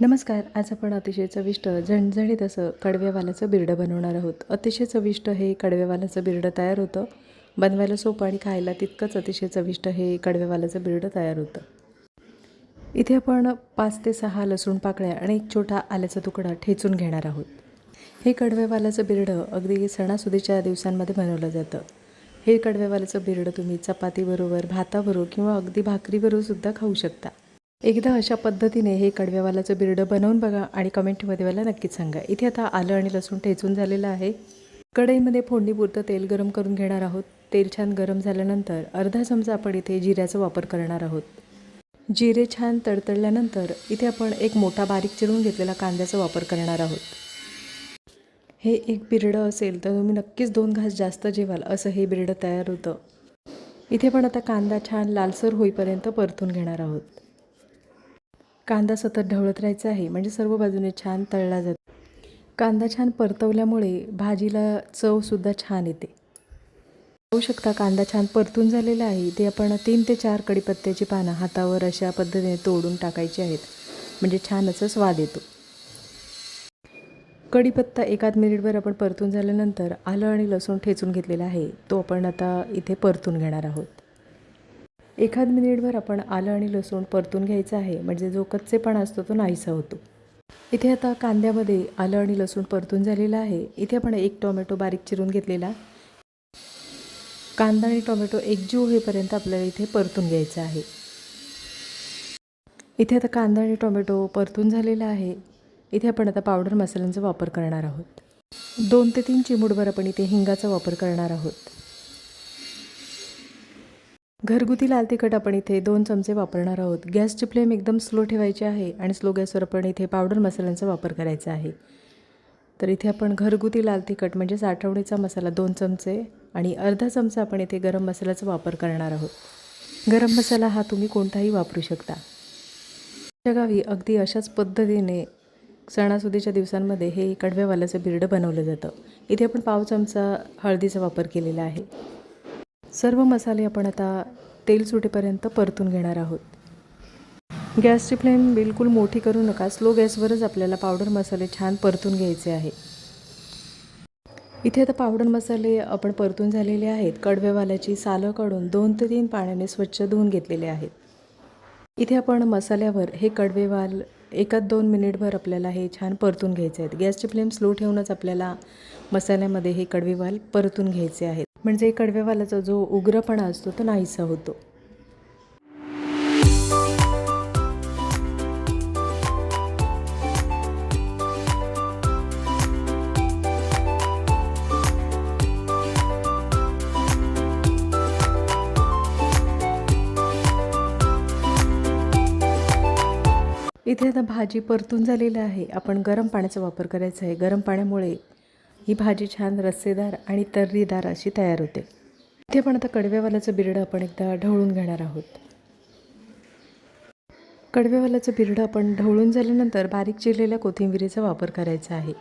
नमस्कार आज आपण अतिशय चविष्ट झणझणीत असं कडव्यावालाचं बिरडं बनवणार आहोत. अतिशय चविष्ट हे कडव्यावालाचं बिरडं तयार होतं. बनवायला सोपं आणि खायला तितकंच अतिशय चविष्ट हे कडव्यावालाचं बिरडं तयार होतं. इथे आपण पाच ते सहा लसूण पाकळ्या आणि एक छोटा आल्याचा तुकडा ठेचून घेणार आहोत. हे कडव्यावालाचं बिरडं अगदी सणासुदीच्या दिवसांमध्ये बनवलं जातं. हे कडव्यावालाचं बिरडं तुम्ही चपातीबरोबर भाताबरोबर किंवा अगदी भाकरीबरोबर सुद्धा खाऊ शकता. एकदा अशा पद्धतीने हे कडव्यावालाचं बिरडं बनवून बघा आणि कमेंटमध्ये मला नक्कीच सांगा. इथे आता आलं आणि लसूण ठेचून झालेलं आहे. कढईमध्ये फोडणीपुरतं तेल गरम करून घेणार आहोत. तेल छान गरम झाल्यानंतर अर्धा चमचा आपण इथे जिऱ्याचा वापर करणार आहोत. जिरे छान तडतडल्यानंतर इथे आपण एक मोठा बारीक चिरून घेतलेला कांद्याचा वापर करणार आहोत. हे एक बिरडं असेल तर तुम्ही नक्कीच दोन घास जास्त जेवाल असं हे बिरडं तयार होतं. इथे पण आता कांदा छान लालसर होईपर्यंत परतून घेणार आहोत. कांदा सतत ढवळत राहायचा आहे. म्हणजे सर्व बाजूने छान तळला जातो. कांदा छान परतवल्यामुळे भाजीला चवसुद्धा छान येते. पाहू शकता कांदा छान परतून झालेला आहे. ते आपण तीन ते चार कडीपत्त्याची पानं हातावर अशा पद्धतीने तोडून टाकायची आहेत. म्हणजे छान असा स्वाद येतो. कढीपत्ता एकाद मिनिटभर आपण परतून झाल्यानंतर आलं आणि लसूण ठेचून घेतलेला आहे. तो आपण आता इथे परतून घेणार आहोत. एखाद मिनिटभर आपण आलं आणि लसूण परतून घ्यायचं आहे म्हणजे जो कच्चेपणा असतो तो नाहीसा होतो. इथे आता कांद्यामध्ये आलं आणि लसूण परतून झालेलं आहे. इथे आपण एक टोमॅटो बारीक चिरून घेतलेला. कांदा आणि टोमॅटो एकजीव होईपर्यंत आपल्याला इथे परतून घ्यायचं आहे. इथे आता कांदा आणि टोमॅटो परतून झालेला आहे. इथे आपण आता पावडर मसाल्यांचा वापर करणार आहोत. दोन ते तीन चिमूटभर आपण इथे हिंगाचा वापर करणार आहोत. घरगुती लाल तिखट आपण इथे दोन चमचे वापरणार आहोत. गॅसची फ्लेम एकदम स्लो ठेवायची आहे आणि स्लो गॅसवर आपण इथे पावडर मसाल्यांचा वापर करायचा आहे. तर इथे आपण घरगुती लाल तिखट म्हणजेच साठवणीचा मसाला दोन चमचे आणि अर्धा चमचा आपण इथे गरम मसाल्याचा वापर करणार आहोत. गरम मसाला हा तुम्ही कोणताही वापरू शकता. आमच्या गावी अगदी अशाच पद्धतीने सणासुदीच्या दिवसांमध्ये हे कडव्यावाल्याचं बिरडं बनवलं जातं. इथे आपण पाव चमचा हळदीचा वापर केलेला आहे. सर्व मसाले आपण आता तेल सुटेपर्यंत परतून घेणार आहोत. गॅसची फ्लेम बिलकुल मोठी करू नका. स्लो गॅसवरच आपल्याला पावडर मसाले छान परतून घ्यायचे आहे. इथे आता पावडर मसाले आपण परतून झालेले आहेत. कडव्यावाल्याची सालं काढून दोन ते तीन पाण्याने स्वच्छ धुवून घेतलेले आहेत. इथे आपण मसाल्यावर हे कडवेवाल एकाच दोन मिनिटभर आपल्याला हे छान परतून घ्यायचे आहेत. गॅसची फ्लेम स्लो ठेवूनच आपल्याला मसाल्यामध्ये हे कडवेवाल परतून घ्यायचे आहेत. म्हणजे कडवेवालाचा जो उग्रपणा असतो तो नाहीसा होतो. इथे आता भाजी परतून झालेली आहे. आपण गरम पाण्याचा वापर करायचा आहे. गरम पाण्यामुळे ही भाजी छान रस्सेदार आणि तर्रीदार अशी तयार होते. इथे पण आता कडव्यावाल्याचं बिरडं आपण एकदा ढवळून घेणार आहोत. कडव्यावाल्याचं बिरडं आपण ढवळून झाल्यानंतर बारीक चिरलेल्या कोथिंबिरीचा वापर करायचा आहे.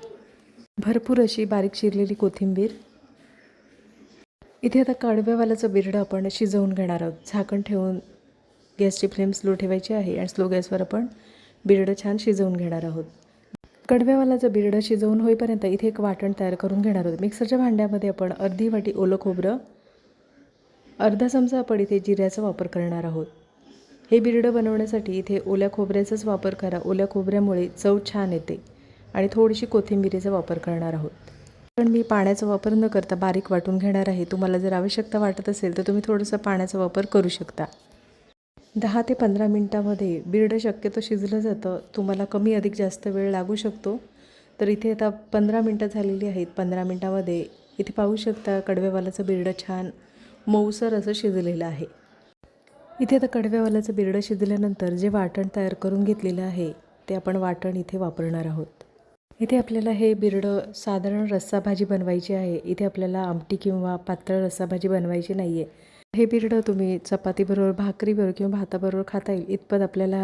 भरपूर अशी बारीक चिरलेली कोथिंबीर. इथे आता कडव्यावाल्याचं बिरडं आपण शिजवून घेणार आहोत. झाकण ठेवून गॅसची फ्लेम स्लो ठेवायची आहे आणि स्लो गॅसवर आपण बिरडं छान शिजवून घेणार आहोत. कडव्यावालाचं बिरडं शिजवून होईपर्यंत इथे एक वाटण तयार करून घेणार आहोत. मिक्सरच्या भांड्यामध्ये आपण अर्धी वाटी ओलं खोबरं अर्धा चमचा आपण इथे जिऱ्याचा वापर करणार आहोत. हे बिरडं बनवण्यासाठी इथे ओल्या खोबऱ्याचाच वापर करा. ओल्या खोबऱ्यामुळे चव छान येते आणि थोडीशी कोथिंबिरीचा वापर करणार आहोत. पण मी पाण्याचा वापर न करता बारीक वाटून घेणार आहे. तुम्हाला जर आवश्यकता वाटत असेल तर तुम्ही थोडंसं पाण्याचा वापर करू शकता. दहा ते पंधरा मिनटामध्ये बिरडं शक्यतो शिजलं जातं. तुम्हाला कमी अधिक जास्त वेळ लागू शकतो. तर इथे आता पंधरा मिनटं झालेली आहेत. पंधरा मिनटामध्ये इथे पाहू शकता कडव्यावालाचं बिरडं छान मऊसर असं शिजलेलं आहे. इथे आता कडव्यावालाचं बिरडं शिजल्यानंतर जे वाटण तयार करून घेतलेलं आहे ते आपण वाटण इथे वापरणार आहोत. इथे आपल्याला हे बिरडं साधारण रस्सा भाजी बनवायची आहे. इथे आपल्याला आमटी किंवा पातळ रस्सा भाजी बनवायची नाही आहे हे बिरडं तुम्ही चपातीबरोबर भाकरीबरोबर किंवा भाताबरोबर खाता येईल इतपत आपल्याला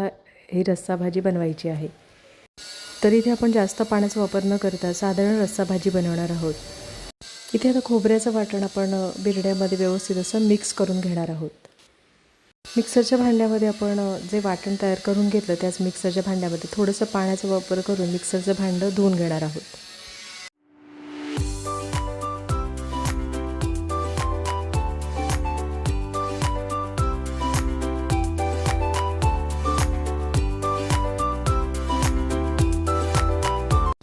ही रस्सा भाजी बनवायची आहे. तर इथे आपण जास्त पाण्याचा वापर न करता साधारण रस्सा भाजी बनवणार आहोत. इथे आता खोबऱ्याचं वाटण आपण बिरड्यामध्ये व्यवस्थित असं मिक्स करून घेणार आहोत. मिक्सरच्या भांड्यामध्ये आपण जे वाटण तयार करून घेतलं त्याच मिक्सरच्या भांड्यामध्ये थोडंसं पाण्याचा वापर करून मिक्सरचं भांडं धुवून घेणार आहोत.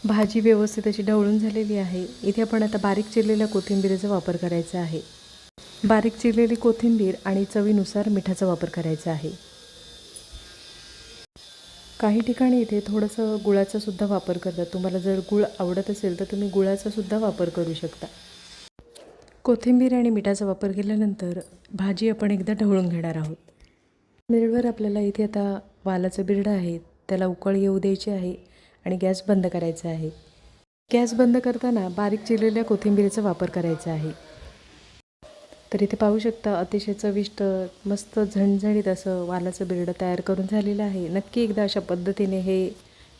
भाजी व्यवस्थित अशी ढवळून झालेली आहे. इथे आपण आता बारीक चिरलेल्या कोथिंबीरीचा वापर करायचा आहे. बारीक चिरलेली कोथिंबीर आणि चवीनुसार मिठाचा वापर करायचा आहे. काही ठिकाणी इथे थोडंसं गुळाचासुद्धा वापर करतात. तुम्हाला जर गुळ आवडत असेल तर तुम्ही गुळाचासुद्धा वापर करू शकता. कोथिंबीर आणि मिठाचा वापर केल्यानंतर भाजी आपण एकदा ढवळून घेणार आहोत. मिरडवर आपल्याला इथे आता वालाचं बिरडं आहे. त्याला उकळ येऊ द्यायची आहे. आणि गॅस बंद करायचा आहे. गॅस बंद करताना बारीक चिरलेल्या कोथिंबीरीचा वापर करायचा आहे. तर इथे पाहू शकता अतिशय चविष्ट मस्त झणझणीत असं वालाचं बिरडं तयार करून झालेलं आहे. नक्की एकदा अशा पद्धतीने हे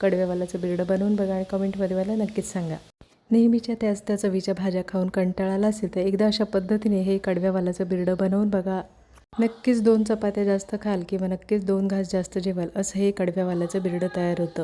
कडव्या वालाचं बिरडं बनवून बघा आणि कमेंटमध्ये मला नक्कीच सांगा. नेहमीच्या त्याच त्या चवीच्या भाज्या खाऊन कंटाळाला असेल तर एकदा अशा पद्धतीने हे कडव्या वालाचं बिरडं बनवून बघा. नक्कीच दोन चपात्या जास्त खाल किंवा नक्कीच दोन घास जास्त जेवाल असं हे कडव्या वालाचं बिरडं तयार होतं.